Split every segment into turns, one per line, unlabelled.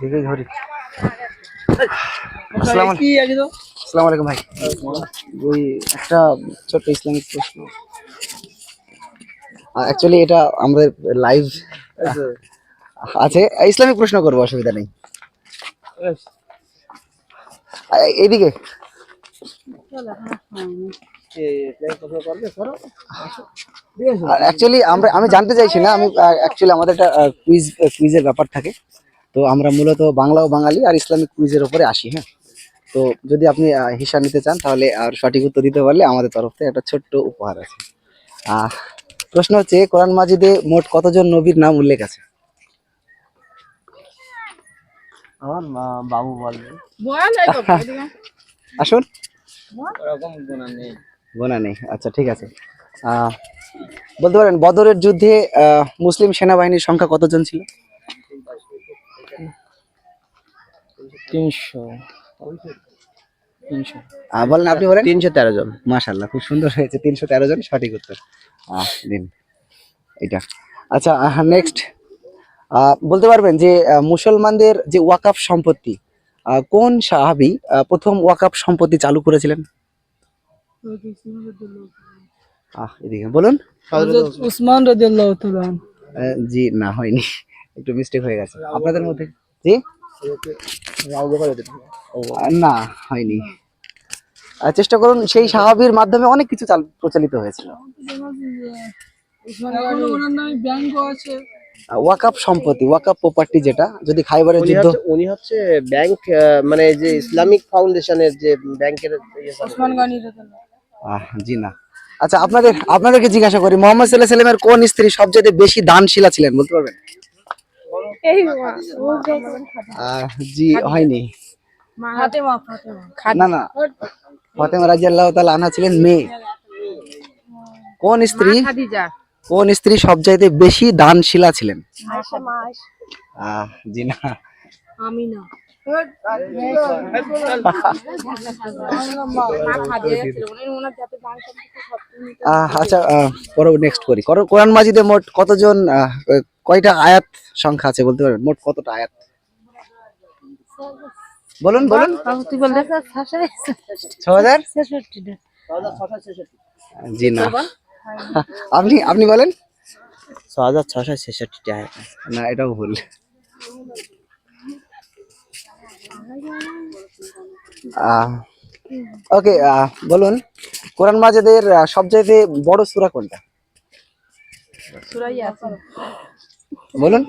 দেখে ধরি। আসসালামু আসসালামু আলাইকুম ভাই। ওই একটা ছোট্ট ইসলামিক প্রশ্ন। অ্যাকচুয়ালি এটা আমাদের লাইভ আছে। ইসলামিক প্রশ্ন করব অসুবিধা নেই। আ- অ্যাকচুয়ালি আমরা আমি জানতে চাইছি না আমি অ্যাকচুয়ালি আমাদের একটা কুইজ কুইজের ব্যাপার থাকে। তো আমরা মূলত বাংলা ও বাঙালি আর ইসলামিক কুইজের উপরে আসি হ্যাঁ? তো যদি আপনি হিসাব নিতে চান তাহলে আর সঠিক উত্তর দিতে পারলে আমাদের তরফ থেকে একটা ছোট্ট উপহার আছে। আহ, প্রশ্ন হচ্ছে কোরআন মাজিদে মোট কতজন নবীর নাম উল্লেখ আছে?
আমার বাবু বলবে।
আসুন। গোনা নেই। আচ্ছা ঠিক আছে। আহ, বলতে পারেন বদরের যুদ্ধে মুসলিম সেনাবাহিনীর সংখ্যা কতজন ছিল?
তিনশো।
বলেন আপনি বলেন।
তিনশো তেরো জন
খুব সুন্দর হয়েছে তিনশো তেরো জন সঠিক উত্তর। দিন। এটা আচ্ছা নেক্সট বলতে পারবেন যে মুসলমানদের যে ওয়াকাফ সম্পত্তি কোন সাহাবি প্রথম ওয়াকাফ সম্পত্তি চালু করেছিলেন? আহ এদিকে বলুন।
উসমান রাদিয়াল্লাহু তাআলা
জি না হয়নি। একটু মিস্টেক হয়ে গেছে। আপনাদের মধ্যে? জি? না হয়নি। চেষ্টা করুন সেই সাহাবির মাধ্যমে অনেক কিছু চাল- প্রচলিত হয়েছিল। ওয়াকাফ সম্পত্তি ওয়াকাফ প্রপার্টি যেটা যদি খাইবারের
উনি
যুদ্ধ
হচ্ছে উনি হচ্ছে ব্যাংক মানে যে ইসলামিক ফাউন্ডেশনের যে ব্যাংকের ইয়ে
জি না। আচ্ছা আপনাদের আপনাদেরকে জিজ্ঞাসা করি মোহাম্মদ সাল্লাহ সাল্লামের কোন স্ত্রী সবচেয়ে বেশি দানশীলা ছিলেন বলতে পারবেন? জি হয়নি। না না। ফাতেমা রাজিয়াল্লাহু তাআলা আনহা ছিলেন মেয়ে। কোন স্ত্রী
খাদিজা।
কোন স্ত্রী সবচাইতে বেশি দানশীলা ছিলেন? আহ, জি না।
আমিনা।
আচ্ছা পরে নেক্সট করি। করো- কোরআন মাজিদে মোট কতজন কয়টা আয়াত সংখ্যা আছে বলতে পারবেন মোট কতটা আয়াত? বলুন বলুন। ছ হাজার? জি না। আপনি আপনি বলেন।
ছ হাজার ছশো ছেষট্টি টাকা
না এটাও ভুল। ওকে বলুন কোরআন মাজিদের আহ, সবচাইতে বড় সূরা কোনটা? বলুন।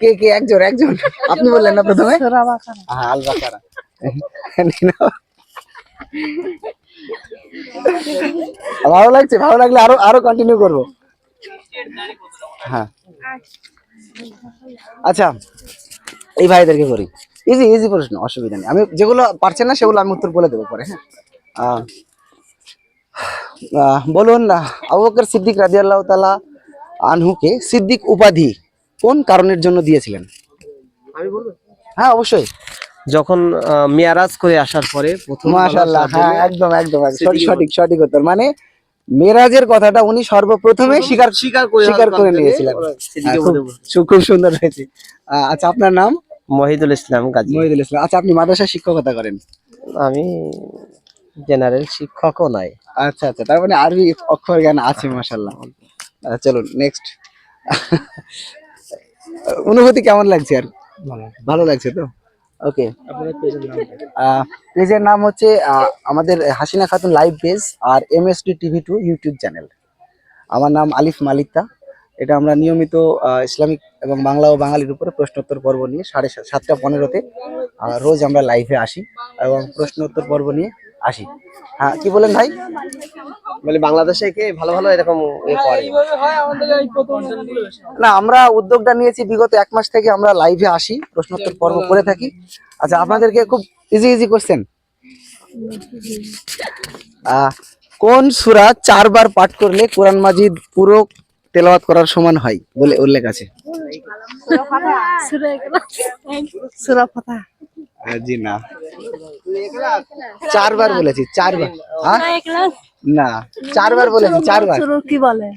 কে কে একজন একজন। আপনি বললেন না প্রথমে?
সূরা বাকারা।
হ্যাঁ আল বাকারা। ভালো লাগছে ভালো লাগলে আরও আরও কন্টিনিউ করব। হ্যাঁ। আচ্ছা এই ভাইদেরকে করি। ইজি ইজি প্রশ্ন অসুবিধা নেই। আমি যেগুলো পারছেন না সেগুলো আমি উত্তর বলে দেবো পরে হ্যাঁ? বলুন আহ, আবু বকর সিদ্দিক রাদিয়াল্লাহু তাআলা আনহুকে সিদ্দিক উপাধি কোন কারণের জন্য দিয়েছিলেন?
আমি বলব?
হ্যাঁ অবশ্যই।
যখন মেয়ারাজ করে আসার পরে প্রথম
মাশাআল্লাহ হ্যাঁ একদম একদম। সঠিক সঠিক সঠিক উত্তর। মানে মেরাজের কথাটা উনি সর্বপ্রথমে স্বীকার
স্বীকার করে
স্বীকার করে নিয়েছিলেন। হ্যাঁ, খুব- সুন্দর হয়েছে। আহ, আচ্ছা আপনার নাম?
মহিদুল ইসলাম গাজী।
মহিদুল ইসলাম। আচ্ছা আপনি মাদ্রাসা শিক্ষকতা করেন?
আমি জেনারেল শিক্ষকও নাই।
আচ্ছা আচ্ছা তার মানে আরবি অক্ষর জ্ঞান আছে মাশাআল্লাহ। আহ, চলুন নেক্সট অনুভূতি কেমন লাগছে আর? ভালো। লাগছে তো? ওকে পেজের নাম? হচ্ছে আমাদের হাসিনা খাতুন লাইভ পেজ আর M S TV two YouTube channel আমার নাম আলিফ মালিকতা এটা আমরা নিয়মিত ইসলামিক এবং বাংলা ও বাঙালির উপরে প্রশ্নোত্তর পর্ব নিয়ে সাড়ে সাত- সাতটা পনেরোতে রোজ আমরা লাইভে আসি এবং প্রশ্নোত্তর পর্ব নিয়ে আসি। হ্যাঁ কি বলেন ভাই?
মানে বাংলাদেশে কে ভালো ভালো এরকম
না আমরা উদ্যোগটা নিয়েছি বিগত এক মাস থেকে আমরা লাইভে আসি প্রশ্নোত্তর পর্ব করে থাকি। আচ্ছা আপনাদেরকে খুব ইজি ইজি কোশ্চেন কোন সূরা চারবার পাঠ করলে কোরআন মাজিদ পুরো তেলাওয়াত করার সমান হয় বলে উল্লেখ আছে। জি না চারবার বলেছি চারবার। হ্যাঁ? না চারবার বলেছি চারবার।
কি বলে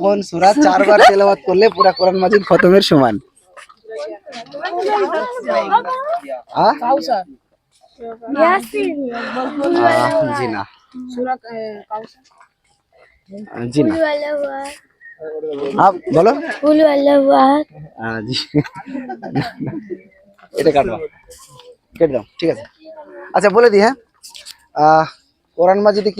কোন সূরা? চারবার তেলাওয়াত করলে পুরা কোরআন মাজিদ খতমের সমান। আহ? আহ, জি না আহ, জি না হ্যাঁ বলো আহ, জি এটা কাটবা কেটে দাও ঠিক আছে আচ্ছা বলে দিই হ্যাঁ আহ, কোরআন মাজিদে কি